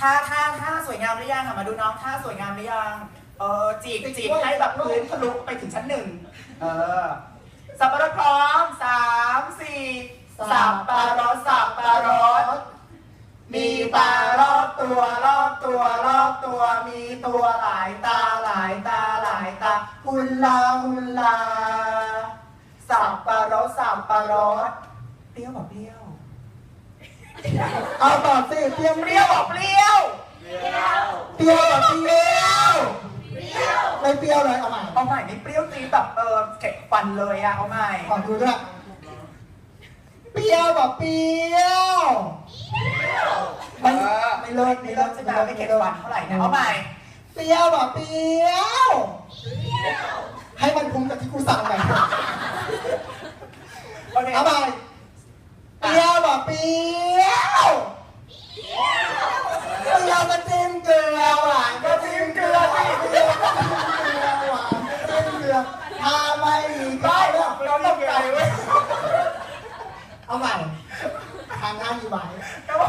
ท่าท่าท่าสวยงามหรือยังอะมาดูน้องท่าสวยงามหรือยังเออจีบจีบให้แบบพื้นทะลุไปถึงชั้นหนึ่งเออสับปะรดพร้อมสามสี่สับปะรดสับปะรดมีตารอบตัวรอบตัวรอบตัวมีตัวหลายตาหลายตาหลายตาหุนลาหุนลาสับปะรดสับปะรดเปรี้ยวบอกเปรี้ยว เอาต่อสิเปรี้ยวเปรี้ยวบอกเปรี้ยว เปรี้ยวกับเปรี้ยวไม่เปรี้ยวเลยเอาใหม่เอาใหม่ไม่เปรี้ยวจีดแบบเออเข็ดฟันเลยอะเอาใหม่ขอดูด้วยเปรี้ยวแบบเปรี้ยวไม่ไม่เลิศไม่ไม่เลิเลิกศใช่ไหมไม่เข็ดฟันเท่าไหร่นะเอาใหม่เปรี้ยวแบบเปรี้ยวให้มันคุ้มกับที่กูสั่งไปโอเคเอาใหม่เปรี้ยวแบบเปรี้ ลือหวานก็จิ้มเกลือสิเปรี้ยวก็จิ้มเกลือหวานก็จิ้มเกลือถ้าไม่มีกได้เลือเราตกใจเว้เอาใหม่ทางหน้ามีไว้แต่ว่า